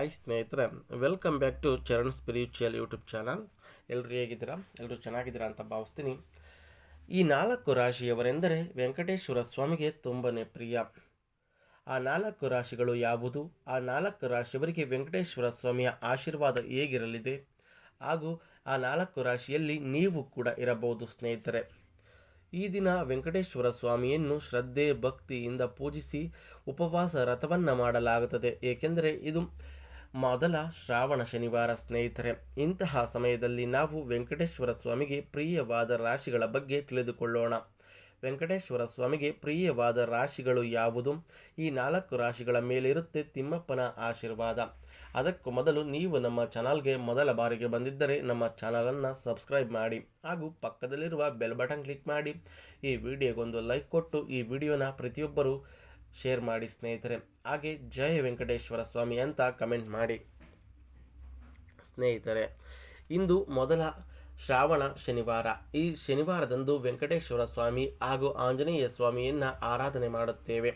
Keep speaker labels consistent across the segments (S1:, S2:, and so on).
S1: Hi ಸ್ನೇಹಿತರೆ welcome back to Charan spiritual YouTube channel ಎಲ್ಲರೂ ಹೇಗಿದ್ದೀರಾ? ಎಲ್ಲರೂ ಚೆನ್ನಾಗಿದ್ದೀರಾ ಅಂತ ಭಾವಿಸ್ತೀನಿ. ಈ ನಾಲ್ಕು ರಾಶಿಯವರೆಂದರೆ ವೆಂಕಟೇಶ್ವರ ಸ್ವಾಮಿಗೆ ತುಂಬನೇ ಪ್ರಿಯ. ಆ ನಾಲ್ಕು ರಾಶಿಗಳು ಯಾವುದು? ಆ ನಾಲ್ಕು ರಾಶಿಯವರಿಗೆ ವೆಂಕಟೇಶ್ವರ ಸ್ವಾಮಿಯ ಆಶೀರ್ವಾದ ಹೇಗಿರಲಿದೆ? ಹಾಗೂ ಆ ನಾಲ್ಕು ರಾಶಿಯಲ್ಲಿ ನೀವು ಕೂಡ ಇರಬಹುದು ಸ್ನೇಹಿತರೆ. ಈ ದಿನ ವೆಂಕಟೇಶ್ವರ ಸ್ವಾಮಿಯನ್ನು ಶ್ರದ್ಧೆ, ಭಕ್ತಿಯಿಂದ ಪೂಜಿಸಿ ಉಪವಾಸ ರಥವನ್ನು ಮಾಡಲಾಗುತ್ತದೆ. ಏಕೆಂದರೆ ಇದು ಮೊದಲ ಶ್ರಾವಣ ಶನಿವಾರ ಸ್ನೇಹಿತರೆ, ಇಂತಹ ಸಮಯದಲ್ಲಿ ನಾವು ವೆಂಕಟೇಶ್ವರ ಸ್ವಾಮಿಗೆ ಪ್ರಿಯವಾದ ರಾಶಿಗಳ ಬಗ್ಗೆ ತಿಳಿದುಕೊಳ್ಳೋಣ. ವೆಂಕಟೇಶ್ವರ ಸ್ವಾಮಿಗೆ ಪ್ರಿಯವಾದ ರಾಶಿಗಳು ಯಾವುದು? ಈ ನಾಲ್ಕು ರಾಶಿಗಳ ಮೇಲಿರುತ್ತೆ ತಿಮ್ಮಪ್ಪನ ಆಶೀರ್ವಾದ. ಅದಕ್ಕೂ ಮೊದಲು ನೀವು ನಮ್ಮ ಚಾನಲ್ಗೆ ಮೊದಲ ಬಾರಿಗೆ ಬಂದಿದ್ದರೆ ನಮ್ಮ ಚಾನಲನ್ನು ಸಬ್ಸ್ಕ್ರೈಬ್ ಮಾಡಿ, ಹಾಗೂ ಪಕ್ಕದಲ್ಲಿರುವ ಬೆಲ್ ಬಟನ್ ಕ್ಲಿಕ್ ಮಾಡಿ. ಈ ವಿಡಿಯೋಗೊಂದು ಲೈಕ್ ಕೊಟ್ಟು ಈ ವಿಡಿಯೋನ ಪ್ರತಿಯೊಬ್ಬರು ಶೇರ್ ಮಾಡಿ ಸ್ನೇಹಿತರೆ. ಹಾಗೆ ಜಯ ವೆಂಕಟೇಶ್ವರ ಸ್ವಾಮಿ ಅಂತ ಕಮೆಂಟ್ ಮಾಡಿ. ಸ್ನೇಹಿತರೆ, ಇಂದು ಮೊದಲ ಶ್ರಾವಣ ಶನಿವಾರ. ಈ ಶನಿವಾರದಂದು ವೆಂಕಟೇಶ್ವರ ಸ್ವಾಮಿ ಹಾಗೂ ಆಂಜನೇಯ ಸ್ವಾಮಿಯನ್ನು ಆರಾಧನೆ ಮಾಡುತ್ತೇವೆ.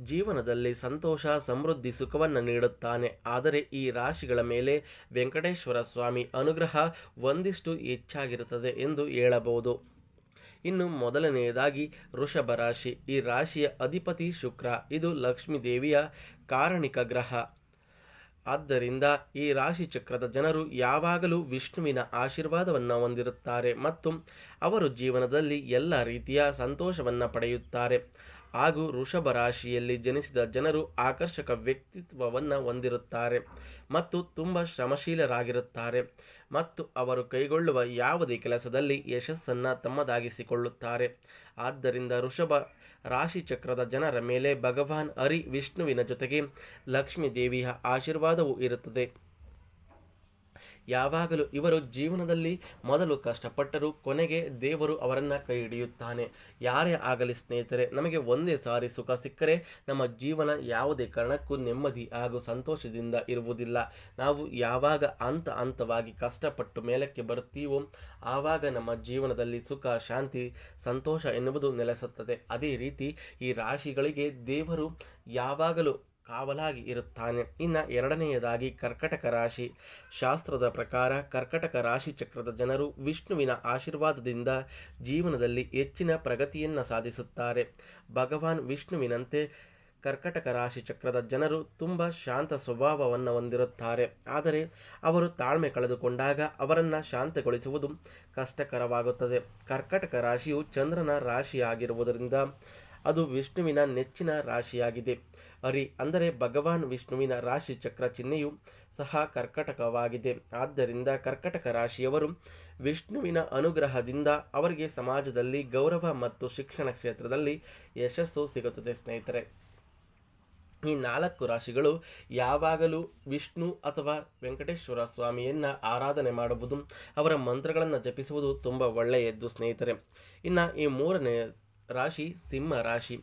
S1: ಜೀವನದಲ್ಲಿ ಸಂತೋಷ, ಸಮೃದ್ಧಿ, ಸುಖವನ್ನು ನೀಡುತ್ತಾನೆ. ಆದರೆ ಈ ರಾಶಿಗಳ ಮೇಲೆ ವೆಂಕಟೇಶ್ವರ ಸ್ವಾಮಿ ಅನುಗ್ರಹ ಒಂದಿಷ್ಟು ಹೆಚ್ಚಾಗಿರುತ್ತದೆ ಎಂದು ಹೇಳಬಹುದು. ಇನ್ನು ಮೊದಲನೆಯದಾಗಿ ವೃಷಭ ರಾಶಿ. ಈ ರಾಶಿಯ ಅಧಿಪತಿ ಶುಕ್ರ, ಇದು ಲಕ್ಷ್ಮೀ ದೇವಿಯ ಕಾರಣಿಕ ಗ್ರಹ. ಆದ್ದರಿಂದ ಈ ರಾಶಿ ಚಕ್ರದ ಜನರು ಯಾವಾಗಲೂ ವಿಷ್ಣುವಿನ ಆಶೀರ್ವಾದವನ್ನು ಹೊಂದಿರುತ್ತಾರೆ ಮತ್ತು ಅವರು ಜೀವನದಲ್ಲಿ ಎಲ್ಲ ರೀತಿಯ ಸಂತೋಷವನ್ನು ಪಡೆಯುತ್ತಾರೆ. ಹಾಗೂ ವೃಷಭ ರಾಶಿಯಲ್ಲಿ ಜನಿಸಿದ ಜನರು ಆಕರ್ಷಕ ವ್ಯಕ್ತಿತ್ವವನ್ನು ಹೊಂದಿರುತ್ತಾರೆ ಮತ್ತು ತುಂಬ ಶ್ರಮಶೀಲರಾಗಿರುತ್ತಾರೆ. ಮತ್ತು ಅವರು ಕೈಗೊಳ್ಳುವ ಯಾವುದೇ ಕೆಲಸದಲ್ಲಿ ಯಶಸ್ಸನ್ನು ತಮ್ಮದಾಗಿಸಿಕೊಳ್ಳುತ್ತಾರೆ. ಆದ್ದರಿಂದ ವೃಷಭ ರಾಶಿ ಚಕ್ರದ ಜನರ ಮೇಲೆ ಭಗವಾನ್ ಹರಿ ವಿಷ್ಣುವಿನ ಜೊತೆಗೆ ಲಕ್ಷ್ಮೀ ದೇವಿಯ ಆಶೀರ್ವಾದವೂ ಇರುತ್ತದೆ. ಯಾವಾಗಲೂ ಇವರು ಜೀವನದಲ್ಲಿ ಮೊದಲು ಕಷ್ಟಪಟ್ಟರು ಕೊನೆಗೆ ದೇವರು ಅವರನ್ನು ಕೈ ಹಿಡಿಯುತ್ತಾನೆ ಯಾರೇ ಆಗಲಿ ಸ್ನೇಹಿತರೆ, ನಮಗೆ ಒಂದೇ ಸಾರಿ ಸುಖ ಸಿಕ್ಕರೆ ನಮ್ಮ ಜೀವನ ಯಾವುದೇ ಕಾರಣಕ್ಕೂ ನೆಮ್ಮದಿ ಹಾಗೂ ಸಂತೋಷದಿಂದ ಇರುವುದಿಲ್ಲ. ನಾವು ಯಾವಾಗ ಹಂತ ಹಂತವಾಗಿ ಕಷ್ಟಪಟ್ಟು ಮೇಲಕ್ಕೆ ಬರುತ್ತೀವೋ, ಆವಾಗ ನಮ್ಮ ಜೀವನದಲ್ಲಿ ಸುಖ, ಶಾಂತಿ, ಸಂತೋಷ ಎನ್ನುವುದು ನೆಲೆಸುತ್ತದೆ. ಅದೇ ರೀತಿ ಈ ರಾಶಿಗಳಿಗೆ ದೇವರು ಯಾವಾಗಲೂ ಕಾವಲಾಗಿ ಇರುತ್ತಾನೆ. ಇನ್ನು ಎರಡನೆಯದಾಗಿ ಕರ್ಕಟಕ ರಾಶಿ. ಶಾಸ್ತ್ರದ ಪ್ರಕಾರ ಕರ್ಕಟಕ ರಾಶಿ ಚಕ್ರದ ಜನರು ವಿಷ್ಣುವಿನ ಆಶೀರ್ವಾದದಿಂದ ಜೀವನದಲ್ಲಿ ಹೆಚ್ಚಿನ ಪ್ರಗತಿಯನ್ನು ಸಾಧಿಸುತ್ತಾರೆ. ಭಗವಾನ್ ವಿಷ್ಣುವಿನಂತೆ ಕರ್ಕಟಕ ರಾಶಿ ಚಕ್ರದ ಜನರು ತುಂಬ ಶಾಂತ ಸ್ವಭಾವವನ್ನು ಹೊಂದಿರುತ್ತಾರೆ. ಆದರೆ ಅವರು ತಾಳ್ಮೆ ಕಳೆದುಕೊಂಡಾಗ ಅವರನ್ನು ಶಾಂತಗೊಳಿಸುವುದು ಕಷ್ಟಕರವಾಗುತ್ತದೆ. ಕರ್ಕಟಕ ರಾಶಿಯು ಚಂದ್ರನ ರಾಶಿಯಾಗಿರುವುದರಿಂದ ಅದು ವಿಷ್ಣುವಿನ ನೆಚ್ಚಿನ ರಾಶಿಯಾಗಿದೆ. ಹರಿ ಅಂದರೆ ಭಗವಾನ್ ವಿಷ್ಣುವಿನ ರಾಶಿ ಚಕ್ರ ಚಿಹ್ನೆಯು ಸಹ ಕರ್ಕಟಕವಾಗಿದೆ. ಆದ್ದರಿಂದ ಕರ್ಕಟಕ ರಾಶಿಯವರು ವಿಷ್ಣುವಿನ ಅನುಗ್ರಹದಿಂದ ಅವರಿಗೆ ಸಮಾಜದಲ್ಲಿ ಗೌರವ ಮತ್ತು ಶಿಕ್ಷಣ ಕ್ಷೇತ್ರದಲ್ಲಿ ಯಶಸ್ಸು ಸಿಗುತ್ತದೆ ಸ್ನೇಹಿತರೆ. ಈ ನಾಲ್ಕು ರಾಶಿಗಳು ಯಾವಾಗಲೂ ವಿಷ್ಣು ಅಥವಾ ವೆಂಕಟೇಶ್ವರ ಸ್ವಾಮಿಯನ್ನು ಆರಾಧನೆ ಮಾಡುವುದು, ಅವರ ಮಂತ್ರಗಳನ್ನು ಜಪಿಸುವುದು ತುಂಬ ಒಳ್ಳೆಯದ್ದು ಸ್ನೇಹಿತರೆ. ಇನ್ನು ಈ ಮೂರನೇ ರಾಶಿ ಸಿಂಹ ರಾಶಿ.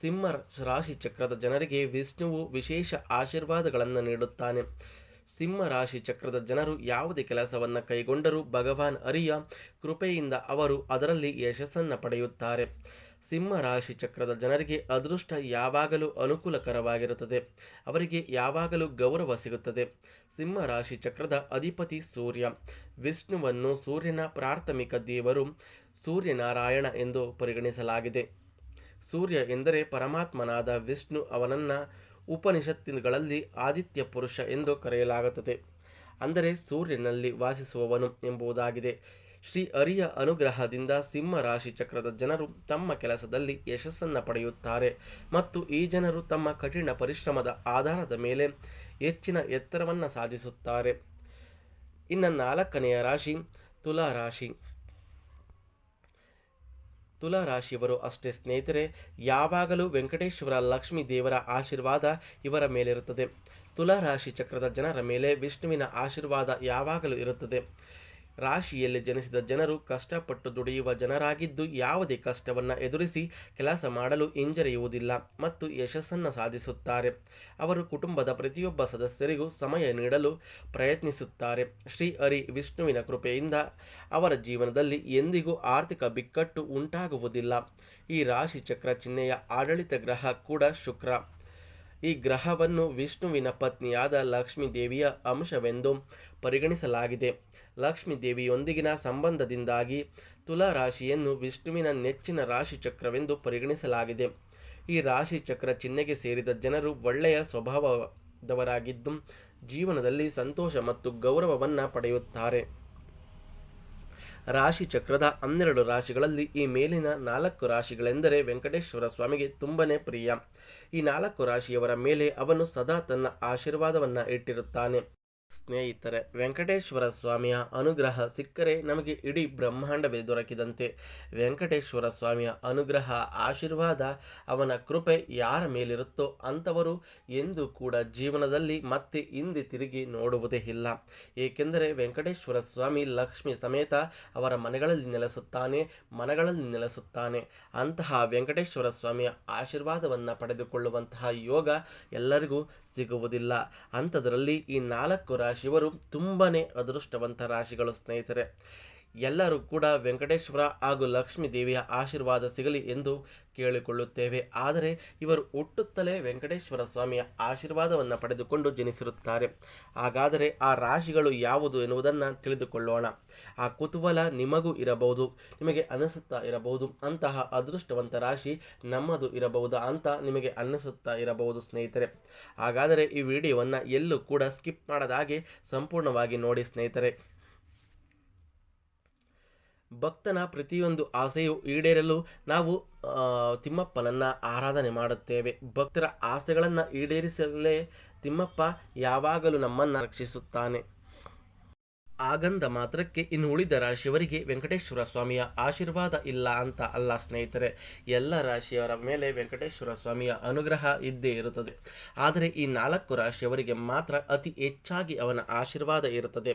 S1: ಸಿಂಹ ರಾಶಿ ಚಕ್ರದ ಜನರಿಗೆ ವಿಷ್ಣುವು ವಿಶೇಷ ಆಶೀರ್ವಾದಗಳನ್ನು ನೀಡುತ್ತಾನೆ. ಸಿಂಹ ರಾಶಿ ಚಕ್ರದ ಜನರು ಯಾವುದೇ ಕೆಲಸವನ್ನು ಕೈಗೊಂಡರೂ ಭಗವಾನ್ ಅರಿಯ ಕೃಪೆಯಿಂದ ಅವರು ಅದರಲ್ಲಿ ಯಶಸ್ಸನ್ನು ಪಡೆಯುತ್ತಾರೆ. ಸಿಂಹ ರಾಶಿ ಚಕ್ರದ ಜನರಿಗೆ ಅದೃಷ್ಟ ಯಾವಾಗಲೂ ಅನುಕೂಲಕರವಾಗಿರುತ್ತದೆ. ಅವರಿಗೆ ಯಾವಾಗಲೂ ಗೌರವ ಸಿಗುತ್ತದೆ. ಸಿಂಹ ರಾಶಿ ಚಕ್ರದ ಅಧಿಪತಿ ಸೂರ್ಯ. ವಿಷ್ಣುವನ್ನು ಸೂರ್ಯನ ಪ್ರಾಥಮಿಕ ದೇವರು ಸೂರ್ಯನಾರಾಯಣ ಎಂದು ಪರಿಗಣಿಸಲಾಗಿದೆ. ಸೂರ್ಯ ಎಂದರೆ ಪರಮಾತ್ಮನಾದ ವಿಷ್ಣು ಅವನನ್ನು ಉಪನಿಷತ್ತುಗಳಲ್ಲಿ ಆದಿತ್ಯ ಪುರುಷ ಎಂದು ಕರೆಯಲಾಗುತ್ತದೆ. ಅಂದರೆ ಸೂರ್ಯನಲ್ಲಿ ವಾಸಿಸುವವನು ಎಂಬುದಾಗಿದೆ. ಶ್ರೀ ಅರಿಯ ಅನುಗ್ರಹದಿಂದ ಸಿಂಹ ರಾಶಿ ಚಕ್ರದ ಜನರು ತಮ್ಮ ಕೆಲಸದಲ್ಲಿ ಯಶಸ್ಸನ್ನು ಪಡೆಯುತ್ತಾರೆ ಮತ್ತು ಈ ಜನರು ತಮ್ಮ ಕಠಿಣ ಪರಿಶ್ರಮದ ಆಧಾರದ ಮೇಲೆ ಹೆಚ್ಚಿನ ಎತ್ತರವನ್ನು ಸಾಧಿಸುತ್ತಾರೆ. ಇನ್ನು ನಾಲ್ಕನೆಯ ರಾಶಿ, ತುಲಾ ರಾಶಿ. ತುಲಾ ರಾಶಿಯವರು ಅಷ್ಟೇ ಸ್ನೇಹಿತರೆ, ಯಾವಾಗಲೂ ವೆಂಕಟೇಶ್ವರ ಲಕ್ಷ್ಮೀ ದೇವರ ಆಶೀರ್ವಾದ ಇವರ ಮೇಲಿರುತ್ತದೆ. ತುಲಾ ರಾಶಿ ಚಕ್ರದ ಜನರ ಮೇಲೆ ವಿಷ್ಣುವಿನ ಆಶೀರ್ವಾದ ಯಾವಾಗಲೂ ಇರುತ್ತದೆ. ರಾಶಿಯಲ್ಲಿ ಜನಿಸಿದ ಜನರು ಕಷ್ಟಪಟ್ಟು ದುಡಿಯುವ ಜನರಾಗಿದ್ದು ಯಾವುದೇ ಕಷ್ಟವನ್ನು ಎದುರಿಸಿ ಕೆಲಸ ಮಾಡಲು ಹಿಂಜರಿಯುವುದಿಲ್ಲ ಮತ್ತು ಯಶಸ್ಸನ್ನು ಸಾಧಿಸುತ್ತಾರೆ. ಅವರು ಕುಟುಂಬದ ಪ್ರತಿಯೊಬ್ಬ ಸದಸ್ಯರಿಗೂ ಸಮಯ ನೀಡಲು ಪ್ರಯತ್ನಿಸುತ್ತಾರೆ. ಶ್ರೀ ಹರಿ ವಿಷ್ಣುವಿನ ಕೃಪೆಯಿಂದ ಅವರ ಜೀವನದಲ್ಲಿ ಎಂದಿಗೂ ಆರ್ಥಿಕ ಬಿಕ್ಕಟ್ಟು ಉಂಟಾಗುವುದಿಲ್ಲ. ಈ ರಾಶಿ ಚಕ್ರ ಚಿಹ್ನೆಯ ಆಡಳಿತ ಗ್ರಹ ಕೂಡ ಶುಕ್ರ. ಈ ಗ್ರಹವನ್ನು ವಿಷ್ಣುವಿನ ಪತ್ನಿಯಾದ ಲಕ್ಷ್ಮೀ ದೇವಿಯ ಅಂಶವೆಂದು ಪರಿಗಣಿಸಲಾಗಿದೆ. ಲಕ್ಷ್ಮೀ ದೇವಿಯೊಂದಿಗಿನ ಸಂಬಂಧದಿಂದಾಗಿ ತುಲಾ ರಾಶಿಯನ್ನು ವಿಷ್ಣುವಿನ ನೆಚ್ಚಿನ ರಾಶಿ ಚಕ್ರವೆಂದು ಪರಿಗಣಿಸಲಾಗಿದೆ. ಈ ರಾಶಿ ಚಕ್ರ ಚಿಹ್ನೆಗೆ ಸೇರಿದ ಜನರು ಒಳ್ಳೆಯ ಸ್ವಭಾವದವರಾಗಿದ್ದು ಜೀವನದಲ್ಲಿ ಸಂತೋಷ ಮತ್ತು ಗೌರವವನ್ನು ಪಡೆಯುತ್ತಾರೆ. ರಾಶಿ ಚಕ್ರದ ಹನ್ನೆರಡು ರಾಶಿಗಳಲ್ಲಿ ಈ ಮೇಲಿನ ನಾಲ್ಕು ರಾಶಿಗಳೆಂದರೆ ವೆಂಕಟೇಶ್ವರ ಸ್ವಾಮಿಗೆ ತುಂಬನೇ ಪ್ರಿಯ. ಈ ನಾಲ್ಕು ರಾಶಿಯವರ ಮೇಲೆ ಅವನು ಸದಾ ತನ್ನ ಆಶೀರ್ವಾದವನ್ನು ಇಟ್ಟಿರುತ್ತಾನೆ. ಸ್ನೇಹಿತರೆ, ವೆಂಕಟೇಶ್ವರ ಸ್ವಾಮಿಯ ಅನುಗ್ರಹ ಸಿಕ್ಕರೆ ನಮಗೆ ಇಡೀ ಬ್ರಹ್ಮಾಂಡವೇ ದೊರಕಿದಂತೆ. ವೆಂಕಟೇಶ್ವರ ಸ್ವಾಮಿಯ ಅನುಗ್ರಹ, ಆಶೀರ್ವಾದ, ಅವನ ಕೃಪೆ ಯಾರ ಮೇಲಿರುತ್ತೋ ಅಂಥವರು ಎಂದು ಕೂಡ ಜೀವನದಲ್ಲಿ ಮತ್ತೆ ಹಿಂದೆ ತಿರುಗಿ ನೋಡುವುದೇ ಇಲ್ಲ. ಏಕೆಂದರೆ ವೆಂಕಟೇಶ್ವರ ಸ್ವಾಮಿ ಲಕ್ಷ್ಮಿ ಸಮೇತ ಅವರ ಮನೆಗಳಲ್ಲಿ ನೆಲೆಸುತ್ತಾನೆ, ಮನಗಳಲ್ಲಿ ನೆಲೆಸುತ್ತಾನೆ. ಅಂತಹ ವೆಂಕಟೇಶ್ವರ ಸ್ವಾಮಿಯ ಆಶೀರ್ವಾದವನ್ನು ಪಡೆದುಕೊಳ್ಳುವಂತಹ ಯೋಗ ಎಲ್ಲರಿಗೂ ಸಿಗುವುದಿಲ್ಲ. ಅಂಥದ್ರಲ್ಲಿ ಈ ನಾಲ್ಕು ರಾಶಿಯವರು ತುಂಬನೇ ಅದೃಷ್ಟವಂತ ರಾಶಿಗಳು ಸ್ನೇಹಿತರೆ. ಎಲ್ಲರೂ ಕೂಡ ವೆಂಕಟೇಶ್ವರ ಹಾಗೂ ಲಕ್ಷ್ಮೀ ದೇವಿಯ ಆಶೀರ್ವಾದ ಸಿಗಲಿ ಎಂದು ಕೇಳಿಕೊಳ್ಳುತ್ತೇವೆ. ಆದರೆ ಇವರು ಹುಟ್ಟುತ್ತಲೇ ವೆಂಕಟೇಶ್ವರ ಸ್ವಾಮಿಯ ಆಶೀರ್ವಾದವನ್ನು ಪಡೆದುಕೊಂಡು ಜನಿಸಿರುತ್ತಾರೆ. ಹಾಗಾದರೆ ಆ ರಾಶಿಗಳು ಯಾವುದು ಎನ್ನುವುದನ್ನು ತಿಳಿದುಕೊಳ್ಳೋಣ. ಆ ಕುತೂಹಲ ನಿಮಗೂ ಇರಬಹುದು, ನಿಮಗೆ ಅನಿಸುತ್ತಾ ಇರಬಹುದು. ಅಂತಹ ಅದೃಷ್ಟವಂತ ರಾಶಿ ನಮ್ಮದು ಇರಬಹುದು ಅಂತ ನಿಮಗೆ ಅನ್ನಿಸುತ್ತಾ ಇರಬಹುದು ಸ್ನೇಹಿತರೆ. ಹಾಗಾದರೆ ಈ ವಿಡಿಯೋವನ್ನು ಎಲ್ಲೂ ಕೂಡ ಸ್ಕಿಪ್ ಮಾಡದ ಹಾಗೆ ಸಂಪೂರ್ಣವಾಗಿ ನೋಡಿ ಸ್ನೇಹಿತರೆ. ಭಕ್ತನ ಪ್ರತಿಯೊಂದು ಆಸೆಯು ಈಡೇರಲು ನಾವು ತಿಮ್ಮಪ್ಪನನ್ನು ಆರಾಧನೆ ಮಾಡುತ್ತೇವೆ. ಭಕ್ತರ ಆಸೆಗಳನ್ನು ಈಡೇರಿಸಲೇ ತಿಮ್ಮಪ್ಪ ಯಾವಾಗಲೂ ನಮ್ಮನ್ನು ರಕ್ಷಿಸುತ್ತಾನೆ. ಆಗಂದ ಮಾತ್ರಕ್ಕೆ ಇನ್ನು ಉಳಿದ ರಾಶಿಯವರಿಗೆ ವೆಂಕಟೇಶ್ವರ ಸ್ವಾಮಿಯ ಆಶೀರ್ವಾದ ಇಲ್ಲ ಅಂತ ಅಲ್ಲ ಸ್ನೇಹಿತರೆ. ಎಲ್ಲ ರಾಶಿಯವರ ಮೇಲೆ ವೆಂಕಟೇಶ್ವರ ಸ್ವಾಮಿಯ ಅನುಗ್ರಹ ಇದ್ದೇ ಇರುತ್ತದೆ. ಆದರೆ ಈ ನಾಲ್ಕು ರಾಶಿಯವರಿಗೆ ಮಾತ್ರ ಅತಿ ಹೆಚ್ಚಾಗಿ ಅವನ ಆಶೀರ್ವಾದ ಇರುತ್ತದೆ.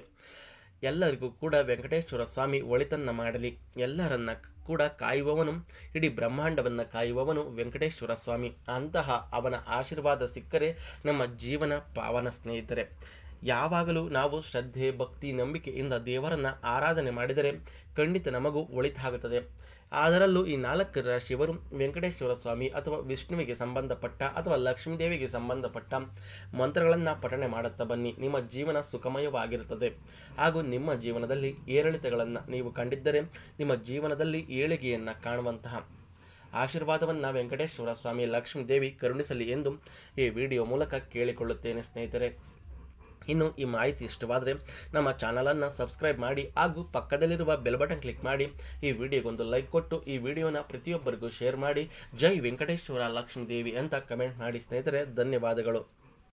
S1: ಎಲ್ಲರಿಗೂ ಕೂಡ ವೆಂಕಟೇಶ್ವರ ಸ್ವಾಮಿ ಒಳಿತನ್ನ ಮಾಡಲಿ. ಎಲ್ಲರನ್ನ ಕೂಡ ಕಾಯುವವನು, ಇಡೀ ಬ್ರಹ್ಮಾಂಡವನ್ನು ಕಾಯುವವನು ವೆಂಕಟೇಶ್ವರ ಸ್ವಾಮಿ. ಅಂತಹ ಅವನ ಆಶೀರ್ವಾದ ಸಿಕ್ಕರೆ ನಮ್ಮ ಜೀವನ ಪಾವನ ಸ್ನೇಹಿತರೆ. ಯಾವಾಗಲೂ ನಾವು ಶ್ರದ್ಧೆ, ಭಕ್ತಿ, ನಂಬಿಕೆಯಿಂದ ದೇವರನ್ನು ಆರಾಧನೆ ಮಾಡಿದರೆ ಖಂಡಿತ ನಮಗೂ ಒಳಿತಾಗುತ್ತದೆ. ಅದರಲ್ಲೂ ಈ ನಾಲ್ಕು ರಾಶಿಯವರು ವೆಂಕಟೇಶ್ವರ ಸ್ವಾಮಿ ಅಥವಾ ವಿಷ್ಣುವಿಗೆ ಸಂಬಂಧಪಟ್ಟ ಅಥವಾ ಲಕ್ಷ್ಮೀದೇವಿಗೆ ಸಂಬಂಧಪಟ್ಟ ಮಂತ್ರಗಳನ್ನು ಪಠಣೆ ಮಾಡುತ್ತಾ ಬನ್ನಿ. ನಿಮ್ಮ ಜೀವನ ಸುಖಮಯವಾಗಿರುತ್ತದೆ. ಹಾಗೂ ನಿಮ್ಮ ಜೀವನದಲ್ಲಿ ಏರಿಳಿತಗಳನ್ನು ನೀವು ಕಂಡಿದ್ದರೆ ನಿಮ್ಮ ಜೀವನದಲ್ಲಿ ಏಳಿಗೆಯನ್ನು ಕಾಣುವಂತಹ ಆಶೀರ್ವಾದವನ್ನು ವೆಂಕಟೇಶ್ವರ ಸ್ವಾಮಿ ಲಕ್ಷ್ಮೀದೇವಿ ಕರುಣಿಸಲಿ ಎಂದು ಈ ವಿಡಿಯೋ ಮೂಲಕ ಕೇಳಿಕೊಳ್ಳುತ್ತೇನೆ ಸ್ನೇಹಿತರೆ. ಇನ್ನು ಈ ಮಾಹಿತಿ ಇಷ್ಟವಾದರೆ ನಮ್ಮ ಚಾನಲನ್ನು ಸಬ್ಸ್ಕ್ರೈಬ್ ಮಾಡಿ ಹಾಗೂ ಪಕ್ಕದಲ್ಲಿರುವ ಬೆಲ್ ಬಟನ್ ಕ್ಲಿಕ್ ಮಾಡಿ. ಈ ವಿಡಿಯೋಗೊಂದು ಲೈಕ್ ಕೊಟ್ಟು, ಈ ವಿಡಿಯೋನ ಪ್ರತಿಯೊಬ್ಬರಿಗೂ ಶೇರ್ ಮಾಡಿ. ಜೈ ವೆಂಕಟೇಶ್ವರ ಲಕ್ಷ್ಮೀ ದೇವಿ ಅಂತ ಕಮೆಂಟ್ ಮಾಡಿ ಸ್ನೇಹಿತರೆ, ಧನ್ಯವಾದಗಳು.